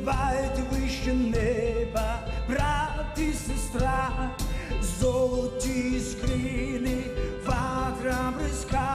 співають вище неба, брат і сестра, золоті скрини, вагра бризка.